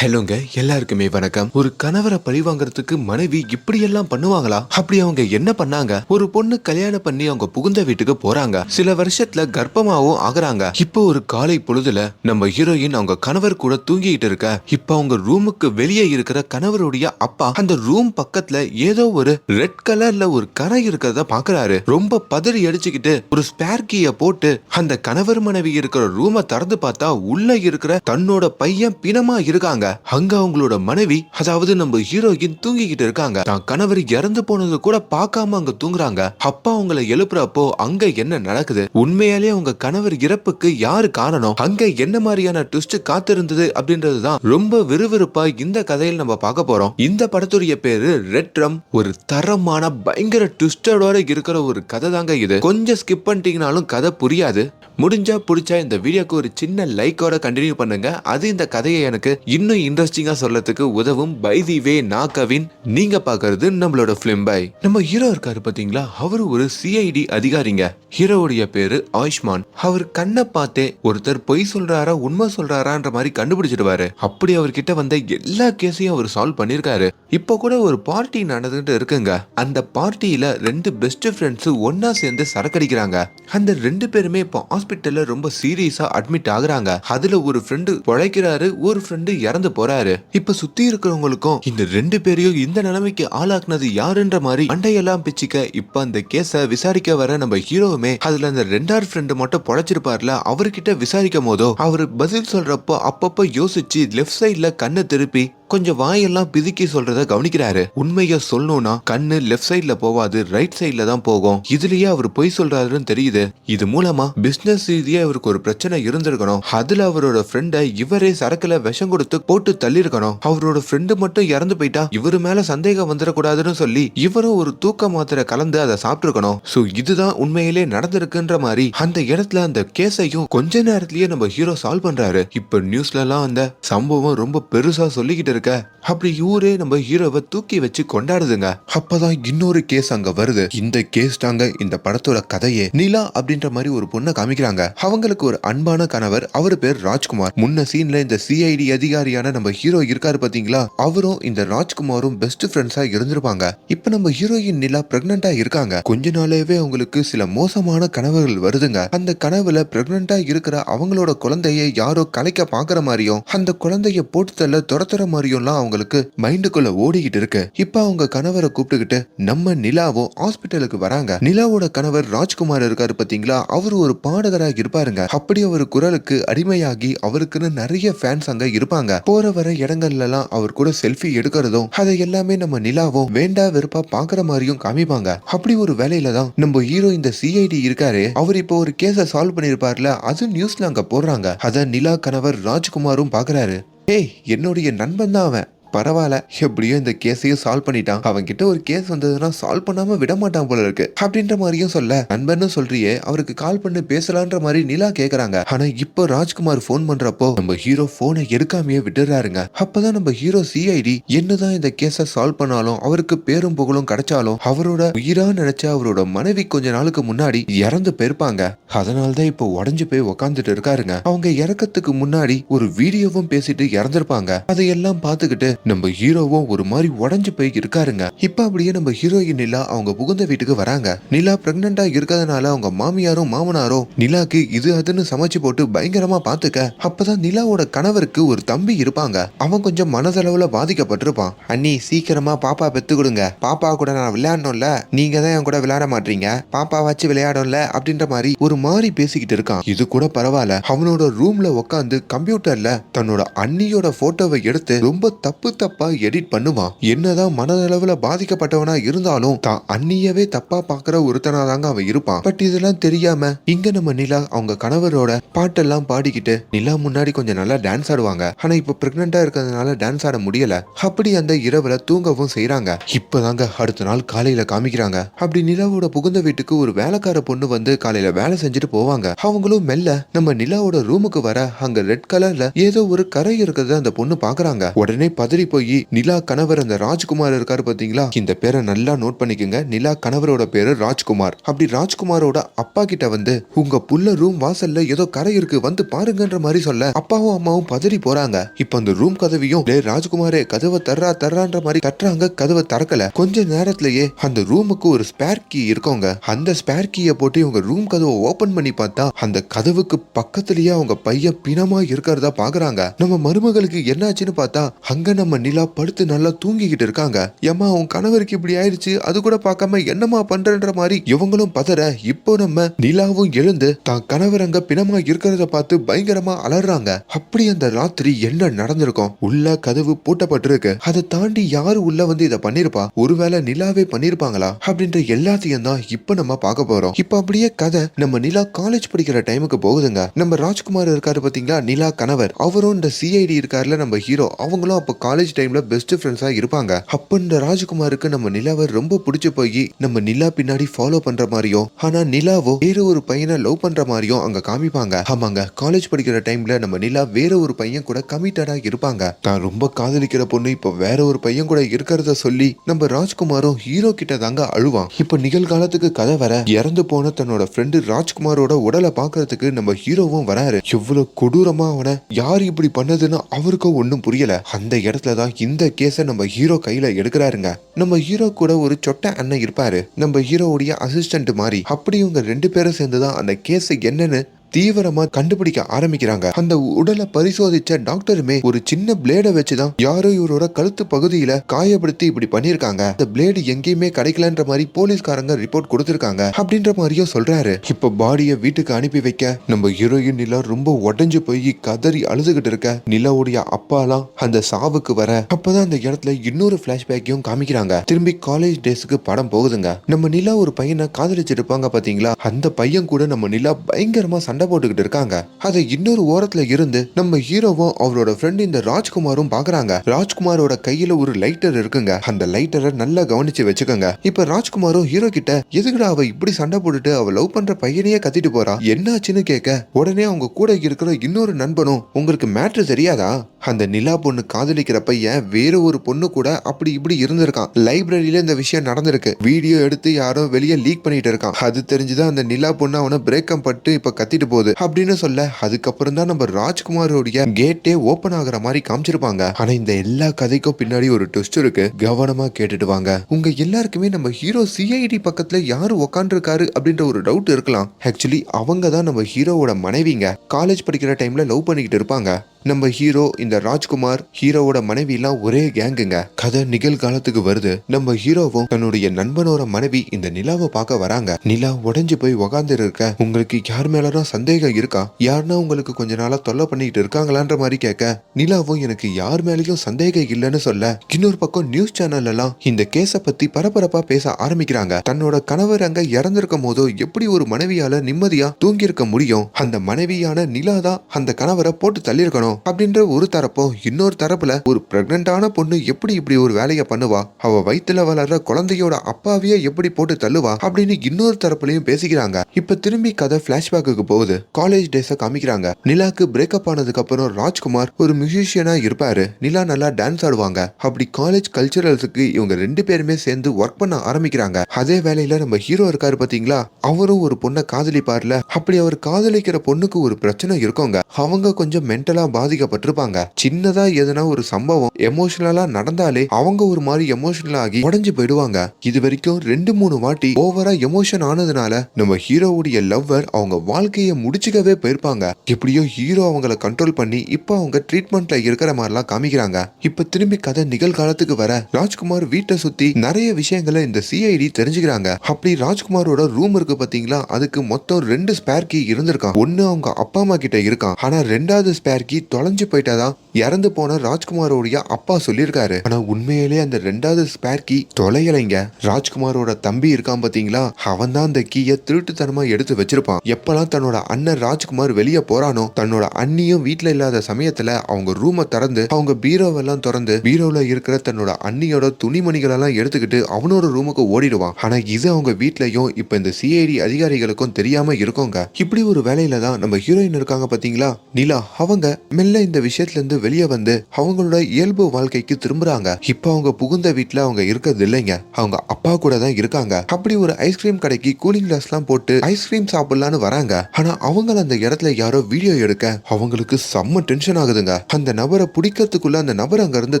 ஹலோங்க எல்லாருக்குமே வணக்கம். ஒரு கணவரை பழி வாங்குறதுக்கு மனைவி இப்படி எல்லாம் பண்ணுவாங்களா? அப்படி அவங்க என்ன பண்ணாங்க? ஒரு பொண்ணு கல்யாணம் பண்ணி அவங்க புகுந்த வீட்டுக்கு போறாங்க. சில வருஷத்துல கர்ப்பமாவும் ஆகுறாங்க. இப்போ ஒரு காலை பொழுதுல நம்ம ஹீரோயின் அவங்க கணவர் கூட தூங்கிட்டு இருக்க. இப்போ அவங்க ரூமுக்கு வெளியே இருக்கிற கணவருடைய அப்பா அந்த ரூம் பக்கத்துல ஏதோ ஒரு ரெட் கலர்ல ஒரு கரை இருக்கிறத பாக்குறாரு. ரொம்ப பதறி அடிச்சுக்கிட்டு ஒரு ஸ்பேர் கீய போட்டு அந்த கணவர் மனைவி இருக்கிற ரூமை திறந்து பார்த்தா உள்ள இருக்கிற தன்னோட பையன் பிணமா இருக்காங்க. அங்க அவங்களோட மனைவி அதாவது நம்ம ஹீரோயின் தூங்கிக்கிட்டு இருக்காங்க. தான் கணவர் இறந்து போனது கூட பார்க்காம அங்க தூங்குறாங்க. அப்பா அவங்கள எழுப்புறப்போ அங்க என்ன நடக்குது? உண்மையாலே அவங்க கணவர் இறப்புக்கு யாரு காரணம்? அங்க என்ன மாதிரியான ட்விஸ்ட் காத்திருந்தது அப்படின்றதுதான் ரொம்ப விறுவிறுப்பா இந்த கதையில் நம்ம பார்க்க போறோம். இந்த படத்துடைய பேரு ரெட்ரம் ஒரு தரமான பயங்கர ட்விஸ்டடோட இருக்கிற ஒரு கதை தாங்க இது. கொஞ்சம் ஸ்கிப் பண்ணிட்டீங்கனாலும் கதை புரியாது. முடிஞ்சா பிடிச்சா இந்த வீடியோக்கு ஒரு சின்ன லைக்கோட கண்டினியூ பண்ணுங்க. அது இந்த கதையை எனக்கு இன்னும் இன்ட்ரெஸ்டிங்கா சொல்லறதுக்கு உதவும் பை தி வே நான் கவின் நீங்க பாக்குறது நம்மளோட பிலிம் பை நம்ம ஹீரோ இருக்காரு பாத்தீங்களா? அவரு ஒரு சிஐடி அதிகாரிங்க. ஹீரோவுடைய பேரு ஆயுஷ்மான். அவர் கண்ணை பார்த்தே ஒருத்தர் பொய் சொல்றாரா உண்மை சொல்றாரான்ற மாதிரி கண்டுபிடிச்சிடுவாரு. அப்படி அவர்கிட்ட வந்த எல்லா கேஸையும் அவர் சால்வ் பண்ணிருக்காரு. இப்போ கூட ஒரு பார்ட்டி நடந்துட்டு இருக்குங்க. அந்த பார்ட்டியில ரெண்டு பெஸ்ட் ஃப்ரெண்ட்ஸ் ஒன்னா சேர்ந்து சரக்கடிக்கிறாங்க. அந்த ரெண்டு பேருமே இப்போ ஹாஸ்பிட்டல்ல ரொம்ப சீரியஸா அட்மிட் ஆகுறாங்க. அதுல ஒரு ஃப்ரெண்டு பொழைக்கிறாரு ஒரு ஃப்ரெண்டு இறந்து போறாரு. இப்ப சுத்தி இருக்கிறவங்களுக்கும் இந்த ரெண்டு பேரையும் இந்த நிலைமைக்கு ஆளாக்குனது யாருன்ற மாதிரி அண்டையெல்லாம் பிச்சுக்க இப்ப அந்த கேஸ விசாரிக்க வர நம்ம ஹீரோவுமே அதுல அந்த ரெண்டாவது ஃப்ரெண்டு மட்டும் பொழைச்சிருப்பார்ல அவர்கிட்ட விசாரிக்கும் போதோ அவரு பதில் சொல்றப்போ அப்பப்ப யோசிச்சு லெஃப்ட் சைட்ல கண்ணை திருப்பி கொஞ்சம் வாயெல்லாம் பிதுக்கி சொல்றத கவனிக்கிறாரு. உண்மைய சொல்லணும்னா கண்ணு லெஃப்ட் சைட்ல போவாது ரைட் சைட்ல தான் போகும். இதுலயே அவர் பொய் சொல்றாருன்னு தெரியுது. இது மூலமா பிசினஸ் ரீதியா இவருக்கு ஒரு பிரச்சனை இருந்திருக்கணும். அதுல அவரோட ஃப்ரெண்டை இவரே சரக்குல விஷம் கொடுத்து போட்டு தள்ளிருக்கணும் அவரோட ஃப்ரெண்டு மட்டும் இறந்து போயிட்டா இவரு மேல சந்தேகம் வந்துடக்கூடாதுன்னு சொல்லி இவரும் ஒரு தூக்க மாத்திரை கலந்து அதை சாப்பிட்டுருக்கணும். சோ இதுதான் உண்மையிலே நடந்திருக்குன்ற மாதிரி அந்த இடத்துல அந்த கேஸையும் கொஞ்ச நேரத்திலேயே நம்ம ஹீரோ சால்வ் பண்றாரு. இப்ப நியூஸ்ல எல்லாம் அந்த சம்பவம் ரொம்ப பெருசா சொல்லிக்கிட்டு இருக்க? அப்படி ஊரே நம்ம ஹீரோவை தூக்கி வச்சு கொண்டாடுதுங்க. அப்பதான் இன்னொரு கேஸ் அங்க வருது. இந்த கேஸ் தாங்க இந்த படத்தோட கதையே. நிலா அப்படின்ற மாதிரி ஒரு பொண்ணை காமிக்கிறாங்க. அவங்களுக்கு ஒரு அன்பான கணவர் அவர் பேர் ராஜ்குமார். முன்ன சீன்ல இந்த சிஐடி அதிகாரியான நம்ம ஹீரோ இருக்காரு பாத்தீங்களா? அவரும் இந்த ராஜ்குமாரும் பெஸ்ட் ஃப்ரெண்ட்ஸா இருந்திருப்பாங்க. இப்ப நம்ம ஹீரோயின் நிலா பிரெக்னண்டா இருக்காங்க. கொஞ்ச நாளாவே அவங்களுக்கு சில மோசமான கனவுகள் வருதுங்க. அந்த கனவுல பிரெக்னண்டா இருக்கிற அவங்களோட குழந்தைய யாரோ கலைக்க பாக்குற மாதிரியும் அந்த குழந்தைய போட்டு தள்ள துரத்துற மாதிரியும்லாம் அவங்களுக்கு மைண்டுக்குள்ள ஓடிக்கிட்டு இருக்கு. இப்ப அவங்க கணவரை கூப்பிட்டுக்கிட்டு நம்ம நிலாவும் ஹாஸ்பிட்டலுக்கு வராங்க. நிலாவோட கணவர் ராஜ்குமார் இருக்காரு பாத்தீங்களா? அவர் ஒரு பாடகராக இருப்பாருங்க. அப்படி அவர் குரலுக்கு அடிமையாகி அவருக்குன்னு நிறைய ஃபேன்ஸ் அங்க இருப்பாங்க. போற வர இடங்கள்ல எல்லாம் அவர் கூட செல்ஃபி எடுக்கிறதும் அதை எல்லாமே நம்ம நிலாவும் வேண்டா வெறுப்பா பாக்குற மாதிரியும் காமிப்பாங்க. அப்படி ஒரு வேலையில தான் நம்ம ஹீரோ இந்த சிஐடி இருக்காரு. அவர் இப்போ ஒரு கேஸை சால்வ் பண்ணிருப்பார்ல அது நியூஸ்ல அங்க போடுறாங்க. அத நிலா கணவர் ராஜ்குமாரும் பாக்குறாரு. ஏய் என்னுடைய நண்பன் தான் அவன். பரவாயில்ல எப்படியோ இந்த கேஸையும் சால்வ் பண்ணிட்டான். அவன் கிட்ட ஒரு கேஸ் வந்ததுன்னா சால்வ் பண்ணாம விட மாட்டான் போல இருக்கு. அப்படின்ற மாதிரியும் சொல்ல நண்பன்னு சொல்றியே அவருக்கு கால் பண்ணி பேசலான்ற மாதிரி நிலா கேக்குறாங்க. ஆனா இப்போ ராஜ்குமார் ஃபோன் பண்றப்போ நம்ம ஹீரோ போனை எடுக்காமயே விட்டுறாருங்க. அப்பதான் நம்ம ஹீரோ சிஐடி என்னதான் இந்த கேஸை சால்வ் பண்ணாலும் அவருக்கு பேரும் புகழும் கிடைச்சாலும் அவரோட உயிரா நினைச்ச அவரோட மனைவி கொஞ்ச நாளுக்கு முன்னாடி இறந்து போயிருப்பாங்க. அதனாலதான் இப்போ உடஞ்சு போய் உக்காந்துட்டு இருக்காருங்க. அவங்க இறக்கத்துக்கு முன்னாடி ஒரு வீடியோவும் பேசிட்டு இறந்திருப்பாங்க. அதையெல்லாம் பார்த்துக்கிட்டு நம்ம ஹீரோவும் ஒரு மாதிரி உடஞ்சு போய் இருக்காருங்க. இப்ப அப்படியே நம்ம ஹீரோயின் நிலா அவங்க புகுந்த வீட்டுக்கு வராங்க. நிலா பிரெக்னண்டா இருக்கிறதுனால அவங்க மாமியாரும் மாமனாரும் நிலாக்கு இது அதுன்னு சமைச்சு போட்டு பயங்கரமா பாத்துக்க அப்பதான் நிலாவோட கணவருக்கு ஒரு தம்பி இருப்பாங்க. அவன் கொஞ்சம் மனதளவுல பாதிக்கப்பட்டிருப்பான். அண்ணி சீக்கிரமா பாப்பா பெத்து கொடுங்க பாப்பா கூட நான் விளையாடணும்ல. நீங்க தான் என் கூட விளையாட மாட்டீங்க. பாப்பா வச்சு விளையாடும்ல அப்படின்ற மாதிரி ஒரு மாதிரி பேசிக்கிட்டு இருக்கான். இது கூட பரவாயில்ல. அவனோட ரூம்ல உட்காந்து கம்ப்யூட்டர்ல தன்னோட அண்ணியோட போட்டோவை எடுத்து ரொம்ப தப்பு தப்பா எடிட் பண்ணுவான் என்னதான் மனதளவுல பாதிக்கப்பட்டவனா இருந்தாலும் தான் அண்ணியவே தப்பா பாக்குற ஒருத்தனா தாங்க அவன் இருப்பான். பட் இதெல்லாம் தெரியாம இங்க நம்ம நிலா அவங்க கணவரோட பாட்டெல்லாம் பாடிக்கிட்டு நிலா முன்னாடி கொஞ்சம் நல்லா டான்ஸ் ஆடுவாங்க. ஆனா இப்ப பிரெக்னண்டா இருக்கிறதுனால டான்ஸ் ஆட முடியல. அப்படி அந்த இரவுல தூங்கவும் செய்யறாங்க இப்பதாங்க அடுத்த நாள் காலையில காமிக்கிறாங்க. அப்படி நிலாவோட புகுந்த வீட்டுக்கு ஒரு வேலைக்கார பொண்ணு வந்து காலையில வேலை செஞ்சுட்டு போவாங்க. அவங்களும் மெல்ல நம்ம நிலாவோட ரூமுக்கு வர அங்க ரெட் கலர்ல ஏதோ ஒரு கரை இருக்கிறத அந்த பொண்ணு பாக்குறாங்க. உடனே பதறி பதறி போய் நிலா கணவர் அந்த ராஜ்குமார் இருக்காரு பாத்தீங்களா? இந்த பேரை நல்லா நோட் பண்ணிக்கோங்க. நிலா கணவரோட பேரு ராஜ்குமார். அப்படி ராஜ்குமாரோட அப்பா கிட்ட வந்து உங்க புள்ள ரூம் வாசல்ல ஏதோ கரை இருக்கு வந்து பாருங்கன்ற மாதிரி சொல்ல அப்பாவும் அம்மாவும் பதறி போறாங்க. இப்ப அந்த ரூம் கதவையும் ராஜ்குமாரே கதவை தர்றா தர்றான்ற மாதிரி கட்டுறாங்க கதவை திறக்கல. கொஞ்ச நேரத்திலேயே அந்த ரூமுக்கு ஒரு ஸ்பேர் கீ இருக்கவங்க அந்த ஸ்பேர் கீயை போட்டு இவங்க ரூம் கதவை ஓபன் பண்ணி பார்த்தா அந்த கதவுக்கு பக்கத்திலேயே அவங்க பையன் பிணமா இருக்கிறதா பாக்குறாங்க. நம்ம மருமகளுக்கு என்னாச்சுன்னு பார்த்தா அங்க நம்ம நிலா படுத்து நல்லா தூங்கிக்கிட்டு இருக்காங்க. ஏமா உன் கணவருக்கு இப்படி ஆயிடுச்சு? அது கூட பார்க்காம என்னம்மா பண்றன்ற மாதிரி இவங்களும் பதற. இப்போ நம்ம நிலாவும் எழுந்து தான் கணவர் அங்க பிணமா இருக்கிறத பார்த்து பயங்கரமா அலறாங்க. அப்படி அந்த ராத்திரி என்ன நடந்திருக்கும்? உள்ள கதவு பூட்டப்பட்டிருக்கு. அதை தாண்டி யாரு உள்ள வந்து இதை பண்ணிருப்பா? ஒருவேளை நிலாவே பண்ணிருப்பாங்களா? அப்படின்ற எல்லாத்தையும் தான் இப்ப நம்ம பார்க்க போறோம். இப்ப அப்படியே கதை நம்ம நிலா காலேஜ் படிக்கிற டைமுக்கு போகுதுங்க. நம்ம ராஜ்குமார் இருக்காரு பாத்தீங்களா? நிலா கணவர். அவரும் இந்த சிஐடி இருக்காருல நம்ம ஹீரோ அவங்களும் அப்ப காலேஜ் டைம்ல பெஸ்ட் ஃப்ரெண்ட்ஸா இருப்பாங்க. அப்ப இந்த ராஜ்குமாருக்கு நம்ம நிலாவை ரொம்ப பிடிச்சு போய் நம்ம நிலா பின்னாடி ஃபாலோ பண்ற மாதிரியும் ஆனா நிலாவோ வேற ஒரு பையனை லவ் பண்ற மாதிரியும் அங்க காமிப்பாங்க. ஆமாங்க காலேஜ் படிக்கிற டைம்ல நம்ம நிலா வேற ஒரு பையன் கூட கமிட்டடா இருப்பாங்க. தான் ரொம்ப காதலிக்கிற பொண்ணு இப்ப வேற ஒரு பையன் கூட இருக்கிறத சொல்லி நம்ம ராஜ்குமாரும் ஹீரோ கிட்ட தாங்க அழுவான். இப்ப நிகழ்காலத்துக்கு கதை வர இறந்து போன தன்னோட ஃப்ரெண்டு ராஜ்குமாரோட உடலை பாக்குறதுக்கு நம்ம ஹீரோவும் வராரு. எவ்வளவு கொடூரமா அவனை. யார் இப்படி பண்ணதுன்னு அவருக்கும் ஒன்னும் புரியல. அந்த இடத்துல தான் இந்த கேஸை நம்ம ஹீரோ கையில எடுக்கிறாருங்க. நம்ம ஹீரோ கூட ஒரு சொட்ட அண்ணன் இருப்பாரு. நம்ம ஹீரோவுடைய அசிஸ்டன்ட் மாதிரி. அப்படி இவங்க ரெண்டு பேரும் சேர்ந்து தான் அந்த கேஸ் என்னன்னு தீவிரமா கண்டுபிடிக்க ஆரம்பிக்கிறாங்க. அந்த உடலை பரிசோதிச்ச டாக்டருமே ஒரு சின்ன பிளேட வச்சுதான் யாரோ இவரோட கழுத்து பகுதியில காயப்படுத்தி இப்படி பண்ணிருக்காங்க அந்த பிளேடு எங்கேயுமே கிடைக்கலன்ற மாதிரி போலீஸ்காரங்க ரிப்போர்ட் கொடுத்திருக்காங்க. அப்படின்ற மாதிரியும் சொல்றாரு. இப்ப பாடிய வீட்டுக்கு அனுப்பி வைக்க நம்ம ஹீரோயின் நிலா ரொம்ப உடஞ்சு போய் கதறி அழுதுகிட்டு இருக்க நிலாவுடைய அப்பாலாம் அந்த சாவுக்கு வர அப்பதான் அந்த இடத்துல இன்னொரு பிளாஷ்பேக்கையும் காமிக்கிறாங்க. திரும்பி காலேஜ் டேஸ்க்கு படம் போகுதுங்க. நம்ம நிலா ஒரு பையனை காதலிச்சிருப்பாங்க பாத்தீங்களா? அந்த பையன் கூட நம்ம நிலா பயங்கரமா சண்டை சண்டை போட்டுக்கிட்டு இருக்காங்க. அதை இன்னொரு ஓரத்துல இருந்து நம்ம ஹீரோவும் அவரோட ஃப்ரெண்ட் இந்த ராஜ்குமாரும் பாக்குறாங்க. ராஜ்குமாரோட கையில ஒரு லைட்டர் இருக்குங்க. அந்த லைட்டரை நல்லா கவனிச்சு வச்சுக்கோங்க. இப்ப ராஜ்குமாரும் ஹீரோ கிட்ட எதுக்குடா அவ இப்படி சண்டை போட்டுட்டு அவ லவ் பண்ற பையனையே கத்திட்டு போறா? என்னாச்சுன்னு கேட்க உடனே அவங்க கூட இருக்கிற இன்னொரு நண்பனும் உங்களுக்கு மேட்ரு தெரியாதா? அந்த நிலா பொண்ணு காதலிக்கிற பையன் வேற ஒரு பொண்ணு கூட அப்படி இப்படி இருந்திருக்கான். லைப்ரரியில இந்த விஷயம் நடந்திருக்கு. வீடியோ எடுத்து யாரோ வெளியே லீக் பண்ணிட்டு இருக்கான். அது தெரிஞ்சுதான் அந்த நிலா பொண்ணு அவனை பிரேக்கம் பட்டு இப்ப கத்திட்டு போகுது. அப்படின்னு சொல்ல அதுக்கப்புறம் தான் நம்ம ராஜ்குமாரோடைய கேட்டே ஓபன் ஆகுற மாதிரி காமிச்சிருப்பாங்க. ஆனா இந்த எல்லா கதைக்கும் பின்னாடி ஒரு ட்விஸ்ட் இருக்கு. கவனமா கேட்டுட்டு வாங்க. உங்க எல்லாருக்குமே நம்ம ஹீரோ சிஐடி பக்கத்துல யாரு உக்காண்டிருக்காரு அப்படின்ற ஒரு டவுட் இருக்கலாம். ஆக்சுவலி அவங்க தான் நம்ம ஹீரோவோட மனைவிங்க. காலேஜ் படிக்கிற டைம்ல லவ் பண்ணிக்கிட்டு இருப்பாங்க. நம்ம ஹீரோ இந்த ராஜ்குமார் ஹீரோவோட மனைவி எல்லாம் ஒரே கேங்குங்க. கதை நிகழ்காலத்துக்கு வருது. நம்ம ஹீரோவும் தன்னுடைய நண்பனோட மனைவி இந்த நிலாவை பார்க்க வராங்க. நிலா உடஞ்சு போய் உக்காந்து இருக்க உங்களுக்கு யார் மேலதான் சந்தேகம் இருக்கா? யாருன்னா உங்களுக்கு கொஞ்ச நாளா தொல்லை பண்ணிட்டு இருக்காங்களான்ற மாதிரி கேட்க நிலாவும் எனக்கு யார் மேலயும் சந்தேகம் இல்லைன்னு சொல்ல இன்னொரு பக்கம் நியூஸ் சேனல் எல்லாம் இந்த கேஸ பத்தி பரபரப்பா பேச ஆரம்பிக்கிறாங்க. தன்னோட கணவர் அங்க இறந்திருக்கும் போதோ எப்படி ஒரு மனைவியால நிம்மதியா தூங்கியிருக்க முடியும்? அந்த மனைவியான நிலா தான் அந்த கணவரை போட்டு தள்ளியிருக்கணும். அப்படின்ற ஒரு தரப்போ இன்னொரு தரப்புல ஒரு பிரெக்னண்டான பொண்ணு எப்படி இப்படி ஒரு வேலையை பண்ணுவா? அவ வயித்துல வளர்ற குழந்தையோட அப்பாவையே எப்படி போட்டு தள்ளுவா? அப்படின்னு இன்னொரு தரப்புலயும் பேசிக்கிறாங்க. இப்ப திரும்பி கதை பிளாஷ்பேக்கு போகுது. காலேஜ் டேஸ காமிக்கிறாங்க. நிலாக்கு பிரேக்கப் ஆனதுக்கு அப்புறம் ராஜ்குமார் ஒரு மியூசிஷியனா இருப்பாரு. நிலா நல்லா டான்ஸ் ஆடுவாங்க. அப்படி காலேஜ் கல்ச்சரல்ஸுக்கு இவங்க ரெண்டு பேருமே சேர்ந்து ஒர்க் பண்ண ஆரம்பிக்கிறாங்க. அதே வேலையில நம்ம ஹீரோ இருக்காரு பாத்தீங்களா? அவரும் ஒரு பொண்ணை காதலிப்பார்ல. அப்படி அவர் காதலிக்கிற பொண்ணுக்கு ஒரு பிரச்சனை இருக்கோங்க. அவங்க கொஞ்சம் மென்டலா பாதிக்கப்பட்டிருப்பாங்க. சின்னதா எதனா ஒரு சம்பவம் எமோஷனலா நடந்தாலே அவங்க ஒரு மாதிரி எமோஷனல் ஆகி உடஞ்சு போயிடுவாங்க. இது வரைக்கும் ரெண்டு மூணு வாட்டி ஓவரா எமோஷன் ஆனதுனால நம்ம ஹீரோவுடைய லவ்வர் அவங்க வாழ்க்கையை முடிச்சுக்கவே போயிருப்பாங்க. எப்படியோ ஹீரோ அவங்கள கண்ட்ரோல் பண்ணி இப்போ அவங்க ட்ரீட்மெண்ட்ல இருக்கிற மாதிரிலாம் காமிக்கிறாங்க. இப்ப திரும்பி கதை நிகழ்காலத்துக்கு வர ராஜ்குமார் வீட்டை சுத்தி நிறைய விஷயங்களை இந்த சிஐடி தெரிஞ்சுக்கிறாங்க. அப்படி ராஜ்குமாரோட ரூம் இருக்கு பாத்தீங்களா? அதுக்கு மொத்தம் ரெண்டு ஸ்பேர் கீ இருந்திருக்கான். ஒன்னு அவங்க அப்பா அம்மா கிட்ட இருக்கான். ஆனா ரெண்டாவது ஸ்பேர் கீ தொலைஞ்சு போயிட்டாதான் இறந்து போன ராஜ்குமாரோடைய அப்பா சொல்லியிருக்காரு. ஆனா உண்மையிலே அந்த ரெண்டாவது ஸ்பேர் கீ தொலையலைங்க. ராஜ்குமாரோட தம்பி இருக்கான் பாத்தீங்களா? அவன் தான் அந்த கீயை திருட்டுத்தனமா எடுத்து வச்சிருப்பான். எப்பெல்லாம் தன்னோட அண்ணன் ராஜ்குமார் வெளியே போறானோ தன்னோட அண்ணியும் வீட்டுல இல்லாத சமயத்துல அவங்க ரூமை திறந்து அவங்க பீரோவெல்லாம் திறந்து பீரோல இருக்கிற தன்னோட அண்ணியோட துணிமணிகள் எல்லாம் எடுத்துக்கிட்டு அவனோட ரூமுக்கு ஓடிடுவான். ஆனா இது அவங்க வீட்லயும் இப்ப இந்த சிஐடி அதிகாரிகளுக்கும் தெரியாம இருக்கோங்க. இப்படி ஒரு வேலையில தான் நம்ம ஹீரோயின் இருக்காங்க பாத்தீங்களா? நிலா அவங்க மெல்ல இந்த விஷயத்துல இருந்து வெளியே வந்து அவங்களோட இயல்பு வாழ்க்கைக்கு திரும்புறாங்க. இப்போ அவங்க புகுந்த வீட்டுல அவங்க இருக்கிறது இல்லைங்க. அவங்க அப்பா கூட தான் இருக்காங்க. அப்படி ஒரு ஐஸ்கிரீம் கடைக்கு கூலிங் கிளாஸ் எல்லாம் போட்டு ஐஸ்கிரீம் சாப்பிடலான்னு வராங்க. ஆனா அவங்க அந்த இடத்துல யாரோ வீடியோ எடுக்க அவங்களுக்கு செம்ம டென்ஷன் ஆகுதுங்க. அந்த நபரை பிடிக்கிறதுக்குள்ள அந்த நபர் அங்க இருந்து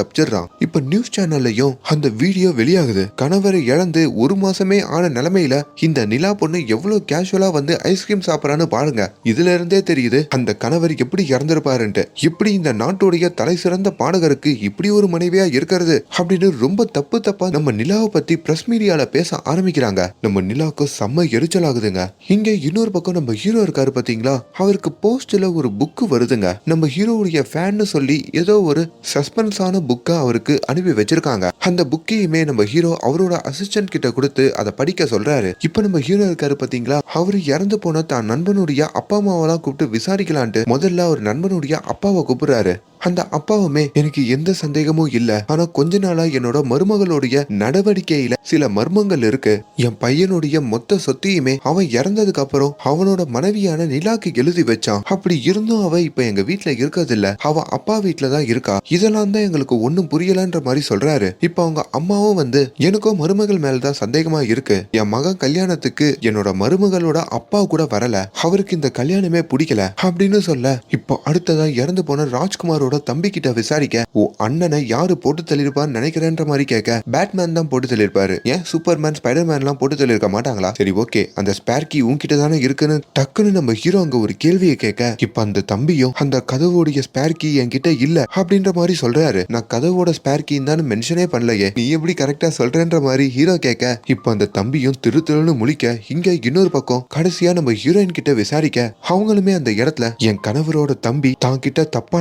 தப்பிச்சிடுறான். இப்ப நியூஸ் சேனல்லையும் அந்த வீடியோ வெளியாகுது. கணவரை இழந்து ஒரு மாசமே ஆன நிலைமையில இந்த நிலா பொண்ணு எவ்வளவு கேஷுவலா வந்து ஐஸ்கிரீம் சாப்பிடறான்னு பாருங்க. இதுல இருந்தே தெரியுது அந்த கணவர் எப்படி இறந்துருப்பாருன்ட்டு. இப்படி இந்த நாட்டுடைய தலை சிறந்த பாடகருக்கு இப்படி ஒரு மனைவியா இருக்கிறது? அப்படின்னு ரொம்ப தப்பு தப்பா நம்ம நிலாவை பத்தி பிரஸ் மீடியால பேச ஆரம்பிக்கிறாங்க. நம்ம நிலாவுக்கு செம்ம எரிச்சல் ஆகுதுங்க. இங்க இன்னொரு பக்கம் நம்ம ஹீரோ இருக்காரு பாத்தீங்களா? அவருக்கு போஸ்ட்ல ஒரு புக்கு வருதுங்க. நம்ம ஹீரோவுடைய ஃபேன்னு சொல்லி ஏதோ ஒரு சஸ்பென்ஸான புக்கை அவருக்கு அனுப்பி வச்சிருக்காங்க. அந்த புக்கையுமே நம்ம ஹீரோ அவரோட அசிஸ்டன்ட் கிட்ட கொடுத்து அதை படிக்க சொல்றாரு. இப்ப நம்ம ஹீரோ இருக்காரு பாத்தீங்களா? அவரு இறந்து போன தான் நண்பனுடைய அப்பா அம்மாவெல்லாம் கூப்பிட்டு விசாரிக்கலான்ட்டு முதல்ல அவர் நண்பனுடைய அப்பாவை கூப்பிடுறாரு. அந்த அப்பாவுமே எனக்கு எந்த சந்தேகமும் இல்ல. ஆனா கொஞ்ச நாளா என்னோட மருமகளுடைய நடவடிக்கையில சில மர்மங்கள் இருக்கு. என் பையனுடைய மொத்த சொத்தையுமே அவன் இறந்ததுக்கு அப்புறம் அவனோட மனைவியான நிலாக்கு எழுதி வச்சான். அப்படி இருந்தும் அவ இப்ப எங்க வீட்டுல இருக்கிறது இல்ல அவ அப்பா வீட்ல தான் இருக்கா. இதெல்லாம் தான் எங்களுக்கு ஒண்ணும் புரியலன்ற மாதிரி சொல்றாரு. இப்ப அவங்க அம்மாவும் வந்து எனக்கும் மருமகள் மேலதான் சந்தேகமா இருக்கு. என் மகன் கல்யாணத்துக்கு என்னோட மருமகளோட அப்பா கூட வரல. அவருக்கு இந்த கல்யாணமே பிடிக்கல. அப்படின்னு சொல்ல இப்போ அடுத்ததா இறந்து போன ராஜ்குமாரோட தம்பி கிட்ட விசாரிக்க ஓ அண்ணனை யாரு போட்டு தள்ளிருப்பான்னு நினைக்கிறேன்ற மாதிரி கேட்க பேட்மேன் தான் போட்டு தள்ளிருப்பாரு ஏன் சூப்பர்மேன் ஸ்பைடர்மேன் எல்லாம் போட்டு தள்ளிருக்க மாட்டாங்களா? சரி ஓகே அந்த ஸ்பேர்கி உன்கிட்ட தானே இருக்குன்னு டக்குன்னு நம்ம ஹீரோ அங்க ஒரு கேள்வியை கேட்க இப்ப அந்த தம்பியும் அந்த கதவோடைய ஸ்பேர்கி என்கிட்ட இல்ல அப்படின்ற மாதிரி சொல்றாரு. நான் கதவோட ஸ்பேர்கின்னு தான் மென்ஷனே பண்ணலையே. நீ எப்படி கரெக்டா சொல்றேன்ற மாதிரி ஹீரோ கேட்க இப்ப அந்த தம்பியும் திரு திருன்னு முழிக்க இங்க இன்னொரு பக்கம் கடைசியா நம்ம ஹீரோயின் கிட்ட விசாரிக்க அவங்களுமே அந்த இடத்துல என் கணவரோட தம்பி தான் கிட்ட தப்பா